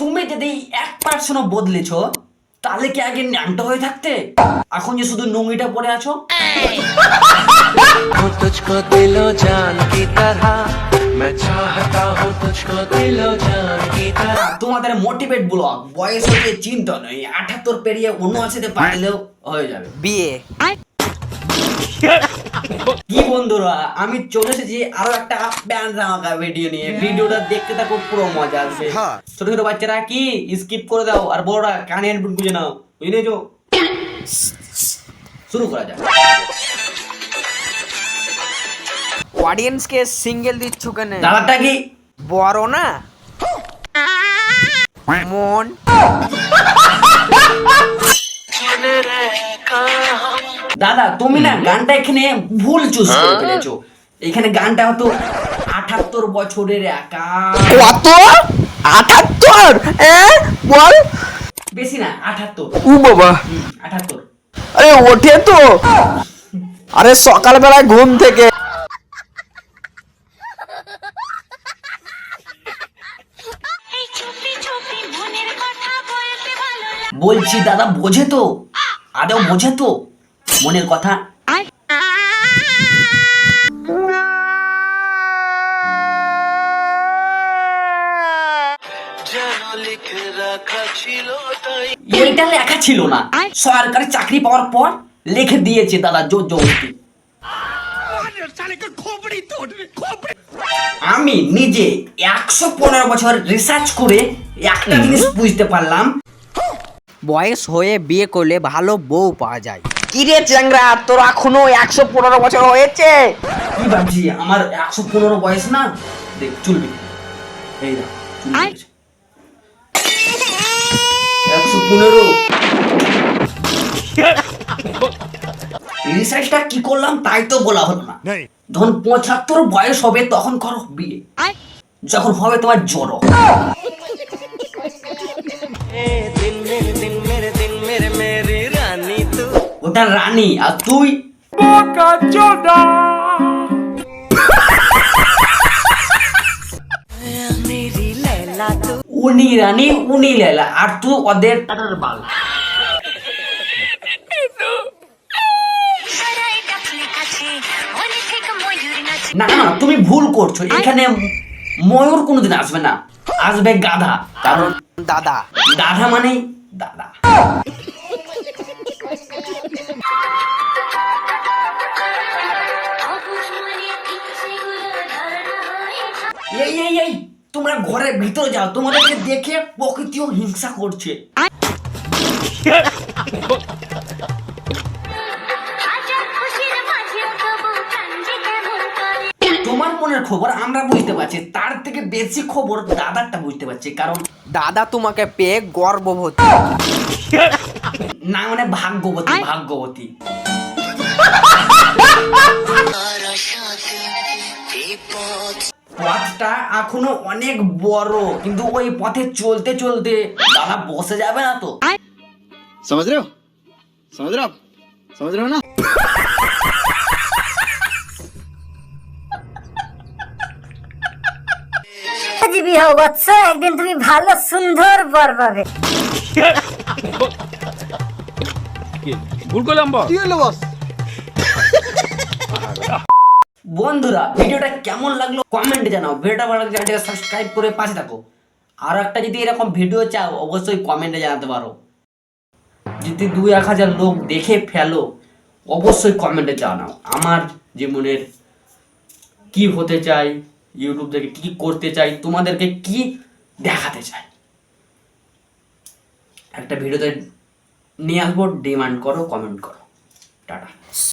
তুমি যদি এক পার্সেন্টও বদলেছ তাহলে কি আগে ন্যাংটো হয়ে থাকতে এখন যে শুধু নুঙ্গিটা পরে আছো हूँ तुझको दिलो जान की तरह मैं चाहता हूँ तुझको दिलो जान की तरह তোমাদের মোটিভেট ব্লগ বয়স হচ্ছে চিন্তা নয় আঠাত্তর পেরিয়ে অন্য আছে পারলেও হয়ে যাবে বিয়ে কি বন্ধুরা আমি চলে এসেছি আরও একটা ব্যান্ড রাঙা ভিডিও নিয়ে। ভিডিওটা দেখতে থাকো পুরো মজা আসবে। ছোট ছোট বাচ্চারা কি স্কিপ করে দাও আর বড়রা কানে হেডফোন গুঁজে নাও। বুঝলেছো শুরু করা যাক। অডিয়েন্সকে সিঙ্গেল দিচ্ছ কেন দাদাটা কি? বড় না? মন। দাদা তুমি না গানটা এখানে ভুল চুজ করে ফেলেছো। এখানে গানটা হতো আঠাত্তর বছরের একা কত আটাত্তর বল। বেশি না আঠাত্তর। উ বাবা। আঠাত্তর। আরে ওঠে তো। আরে সকালবেলায় ঘুম থেকে এই চুপি চুপি মনের কথা বলতে ভালো লাগে। বলছি দাদা বোঝে তো। আদৌ বোঝে তো। মনের কথা। এইটা লেখা ছিল না। সরকারি চাকরি পাওয়ার পর লিখে দিয়েছে দাদা জোর জবরদস্তি আমি নিজে একশো পনেরো বছর রিসার্চ করে একটা জিনিস বুঝতে পারলাম। বয়স হয়ে বিয়ে করলে ভালো বউ পাওয়া যায়। কিরে চ্যাংরা তোর এখনও একশো পনেরো বছর হয়েছে? কি ভাবছি আমার একশো পনেরো বয়স না? দেখ চুলবি। এই না একশো পনেরো। রিসার্চটা কি করলাম তাই তো বলা হলো না। যখন পঁচাত্তর বয়স হবে তখন করো বিয়ে। যখন হবে তোমার জড়ো। তু ওটা রানী আর তুই? উনি রানী উনি লেলা আর তুই ওদের বাল। মনে না না তুমি ভুল করছ। এখানে ময়ূর কোনোদিন আসবে না। আসবে গাধা কারণ দাদা। গাধা মানেই দাদা। এই এই এই তোমরা ঘরের ভিতরে যাও তোমাদেরকে দেখে প্রকৃতিও হিংসা করছে। তোমার মনের খবর আমরা বুঝতে পারছি তার থেকে বেশি খবর দাদারটা বুঝতে পারছি কারণ দাদা তোমাকে পেয়ে গর্ববতী না মানে ভাগ্যবতী ভাগ্যবতী। এখনও অনেক বড় কিন্তু ওই পথে চলতে চলতে দাদা বসে যাবে না তো। সমঝ রে সমঝ না একদিন তুমি ভালো সুন্দর বর পাবে। ভুল করলাম বস। বন্ধুরা, ভিডিওটা কেমন লাগল কমেন্টে জানাও। ভিডিওটা ভালো লাগলে চ্যানেলটাকে সাবস্ক্রাইব করে পাশে থাকো। আর একটা যদি এরকম ভিডিও চাও, অবশ্যই কমেন্টে জানাতে পারো। যদি দুই এক হাজার লোক দেখে ফেলো, অবশ্যই কমেন্টে জানাও। আমার জীবনের কি হতে চাই ইউটিউব থেকে কি করতে চাই, তোমাদেরকে কি দেখাতে চাই। একটা ভিডিওতে নিয়ে আসব ডিমান্ড করো কমেন্ট করো। টাটা।